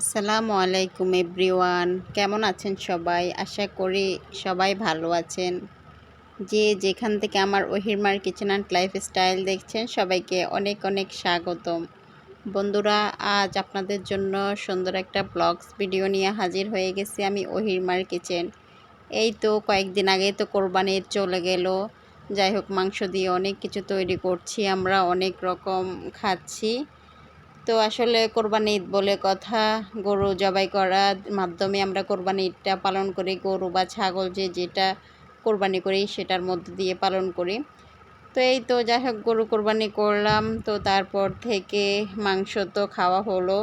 আসসালামু আলাইকুম এভরিওয়ান। কেমন আছেন সবাই? আশা করি সবাই ভালো আছেন। যে যেখান থেকে আমার ওহিরমার কিচেন অ্যান্ড লাইফস্টাইল দেখছেন, সবাইকে অনেক অনেক স্বাগতম। বন্ধুরা, আজ আপনাদের জন্য সুন্দর একটা ব্লগস ভিডিও নিয়ে হাজির হয়ে গেছি আমি ওহিরমার কিচেন এই তো কয়েকদিন আগে তো কোরবানির চলে গেল। যাই হোক, মাংস দিয়ে অনেক কিছু তৈরি করছি, আমরা অনেক রকম খাচ্ছি। তো আসলে কোরবানি ঈদ বলে কথা। গরু জবাই করার মাধ্যমে আমরা কোরবানি ঈদটা পালন করি। গরু বা ছাগল যে যেটা কোরবানি করি, সেটার মধ্যে দিয়ে পালন করি। তো এই তো যাই হোক, গরু কোরবানি করলাম। তো তারপর থেকে মাংস তো খাওয়া হলো।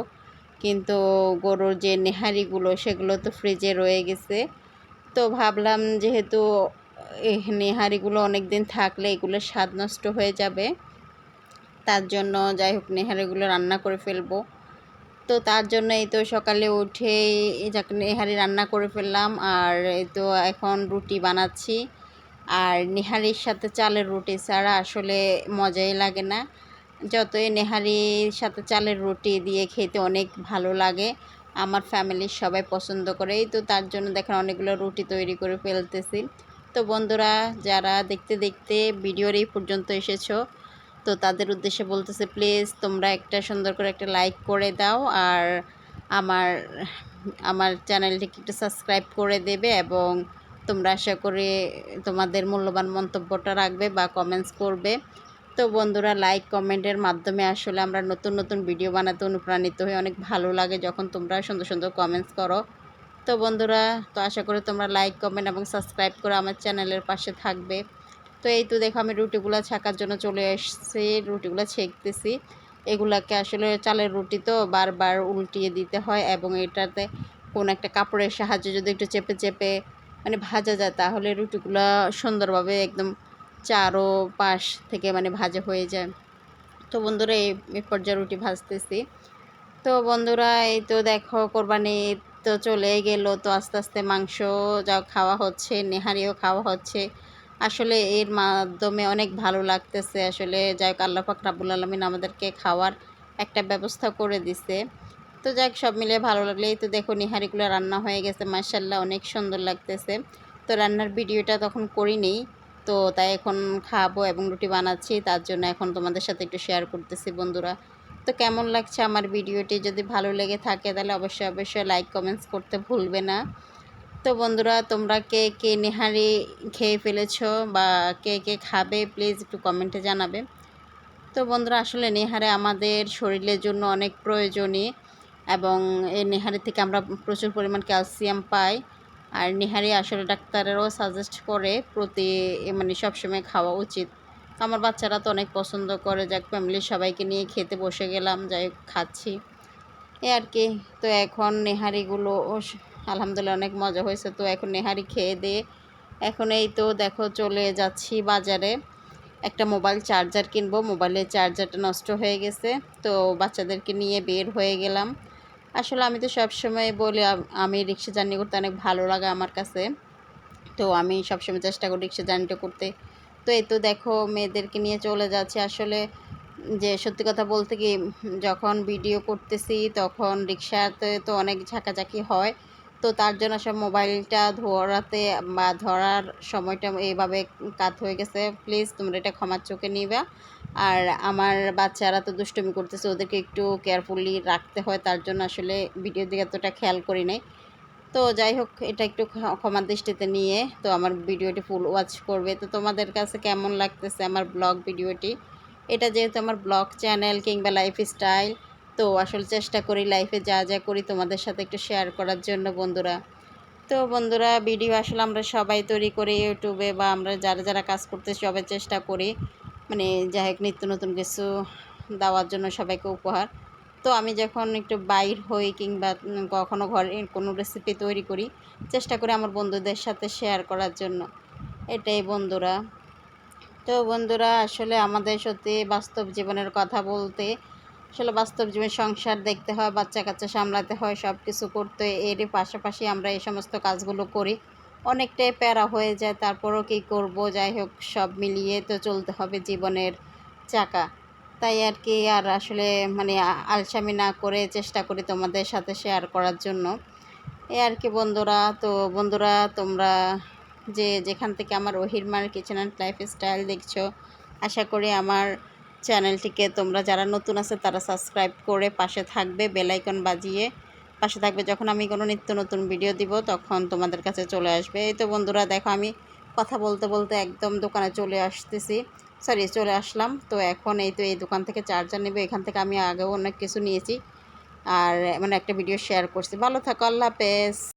কিন্তু গরুর যে নেহারিগুলো, সেগুলো তো ফ্রিজে রয়ে গেছে। তো ভাবলাম যেহেতু নেহারিগুলো অনেক দিন থাকলে এগুলো স্বাদ নষ্ট হয়ে যাবে। তার জন্য যাই হোক নেহারিগুলো রান্না করে ফেলব। তো তার জন্য এই তো সকালে উঠে যাকে নেহারি রান্না করে ফেললাম আর এই তো এখন রুটি বানাচ্ছি। আর নেহারির সাথে চালের রুটি ছাড়া আসলে মজাই লাগে না। যতই নেহারির সাথে চালের রুটি দিয়ে খেতে অনেক ভালো লাগে, আমার ফ্যামিলির সবাই পছন্দ করে। তো তার জন্য দেখেন অনেকগুলো রুটি তৈরি করে ফেলতেছি। তো বন্ধুরা, যারা দেখতে দেখতে ভিডিওর এই পর্যন্ত এসেছ তো তাদের উদ্দেশ্যে বলতেছে, প্লিজ তোমরা একটা সুন্দর করে একটা লাইক করে দাও আর আমার আমার চ্যানেলটিকে একটু সাবস্ক্রাইব করে দেবে এবং তোমরা আশা করে তোমাদের মূল্যবান মন্তব্যটা রাখবে বা কমেন্টস করবে। তো বন্ধুরা লাইক কমেন্টের মাধ্যমে আসলে আমরা নতুন নতুন ভিডিও বানাতে অনুপ্রাণিত হয়ে অনেক ভালো লাগে যখন তোমরা সুন্দর সুন্দর কমেন্টস করো। তো বন্ধুরা, তো আশা করি তোমরা লাইক কমেন্ট এবং সাবস্ক্রাইব করে আমার চ্যানেলের পাশে থাকবে। তো এই তো দেখো আমি রুটিগুলো ছাকার জন্য চলে এসেছি, রুটিগুলো ছেঁকতেছি। এগুলাকে আসলে চালের রুটি তো বারবার উল্টিয়ে দিতে হয় এবং এটাতে কোন একটা কাপড়ের সাহায্যে যদি একটু চেপে চেপে মানে ভাজা যায়, তাহলে রুটিগুলো সুন্দরভাবে একদম চারো পাশ থেকে মানে ভাজা হয়ে যায়। তো বন্ধুরা, এই পর্যায়ে রুটি ভাজতেছি। তো বন্ধুরা, এই তো দেখো কোরবানি তো চলে গেল, তো আস্তে আস্তে মাংস যা খাওয়া হচ্ছে, নেহারিও খাওয়া হচ্ছে। আসলে এর মাধ্যমে অনেক ভালো লাগতেছে। আসলে যাই হোক, আল্লাহ পাক রাবুল আলমিন আমাদেরকে খাওয়ার একটা ব্যবস্থা করে দিছে। তো যাক সব মিলে ভালো লাগলে। এই তো দেখো, নিহারিগুলো রান্না হয়ে গেছে। মার্শাল্লাহ অনেক সুন্দর লাগতেছে। তো রান্নার ভিডিওটা তখন করিনি। তো তাই এখন খাব এবং রুটি বানাচ্ছি। তার জন্য এখন তোমাদের সাথে একটু শেয়ার করতেছি বন্ধুরা। তো কেমন লাগছে আমার ভিডিওটি? যদি ভালো লেগে থাকে, তাহলে অবশ্যই অবশ্যই লাইক কমেন্টস করতে ভুলবে না। তো বন্ধুরা, তোমরা কে কে নেহারি খেয়ে ফেলেছো বা কে কে খাবে প্লিজ একটু কমেন্টে জানাবে। তো বন্ধুরা, আসলে নেহারে আমাদের শরীরের জন্য অনেক প্রয়োজনীয় এবং এই নেহারি থেকে আমরা প্রচুর পরিমাণ ক্যালসিয়াম পাই। আর নেহারি আসলে ডাক্তারেরও সাজেস্ট করে প্রতি মানে সবসময় খাওয়া উচিত। আমার বাচ্চারা তো অনেক পছন্দ করে, যাক ফ্যামিলির সবাইকে নিয়ে খেতে বসে গেলাম, যাই খাচ্ছি। এ আর কি, তো এখন নেহারিগুলো আলহামদুলিল্লাহ অনেক মজা হয়েছে। তো এখন নেহারি খেয়ে দিয়ে এখন এই তো দেখো চলে যাচ্ছি বাজারে। একটা মোবাইল চার্জার কিনবো। মোবাইলের চার্জারটা নষ্ট হয়ে গেছে। তো বাচ্চাদেরকে নিয়ে বের হয়ে গেলাম। আসলে আমি তো সবসময় বলি, আমি রিক্সা জার্নি করতে অনেক ভালো লাগে আমার কাছে। তো আমি সবসময় চেষ্টা করি রিক্সা জার্নিটা করতে। তো এই তো দেখো মেয়েদেরকে নিয়ে চলে যাচ্ছে। আসলে যে সত্যি কথা বলতে কি, যখন ভিডিও করতেছি তখন রিক্সাতে তো অনেক ঝাঁকাঝাঁকি হয়। তো তার জন্য সব মোবাইলটা ধরাতে বা ধরার সময়টা এইভাবে কাত হয়ে গেছে। প্লিজ, তোমরা এটা ক্ষমার চোখে নিবা। আর আমার বাচ্চারা তো দুষ্টুমি করতেছে, ওদেরকে একটু কেয়ারফুলি রাখতে হয়। তার জন্য আসলে ভিডিওর দিকে এতটা খেয়াল করি নাই। তো যাই হোক, এটা একটু ক্ষমার দৃষ্টিতে নিয়ে তো আমার ভিডিওটি ফুল ওয়াচ করবে। তো তোমাদের কাছে কেমন লাগতেছে আমার ব্লগ ভিডিওটি এটা যেহেতু আমার ব্লগ চ্যানেল কিংবা লাইফ স্টাইল তো আসলে চেষ্টা করি লাইফে যা যা করি তোমাদের সাথে একটু শেয়ার করার জন্য বন্ধুরা। তো বন্ধুরা ভিডিও আসলে আমরা সবাই তৈরি করি ইউটিউবে বা আমরা যারা যারা কাজ করতে সবাই চেষ্টা করি। মানে যাই হোক, নিত্য নতুন কিছু দেওয়ার জন্য সবাইকে উপহার। তো আমি যখন একটু বাইর হই কিংবা কখনো ঘরে কোনো রেসিপি তৈরি করি, চেষ্টা করি আমার বন্ধুদের সাথে শেয়ার করার জন্য। এটাই বন্ধুরা। তো বন্ধুরা, আসলে আমাদের সত্যি বাস্তব জীবনের কথা বলতে আসলে বাস্তব জীবন সংসার দেখতে হয় বাচ্চা কাচ্চা সামলাতে হয় সব কিছু করতে এর পাশাপাশি আমরা এই সমস্ত কাজগুলো করি। অনেকটাই প্যারা হয়ে যায়, তারপরও কী করব? যাই হোক, সব মিলিয়ে তো চলতে হবে জীবনের চাকা। তাই আর কি, আর আসলে মানে আলসামি না করে চেষ্টা করি তোমাদের সাথে শেয়ার করার জন্য। এ আর কি বন্ধুরা, তো বন্ধুরা, তোমরা যে যেখান থেকে আমার ওহিরমার কিচেন অ্যান্ড লাইফ স্টাইল দেখছ, আশা করি আমার চ্যানেলটিকে তোমরা যারা নতুন আছে তারা সাবস্ক্রাইব করে পাশে থাকবে বেলাইকন বাজিয়ে পাশে থাকবে। যখন আমি কোনো নিত্য নতুন ভিডিও দিব, তখন তোমাদের কাছে চলে আসবে। এই তো বন্ধুরা, দেখো আমি কথা বলতে বলতে একদম দোকানে চলে আসতেছি। সরি চলে আসলাম। তো এখন এই তো এই দোকান থেকে চার্জার নেবে। এখান থেকে আমি আগেও অনেক কিছু নিয়েছি। আর মানে একটা ভিডিও শেয়ার করছি। ভালো থাকো, আল্লাহ হাফেজ।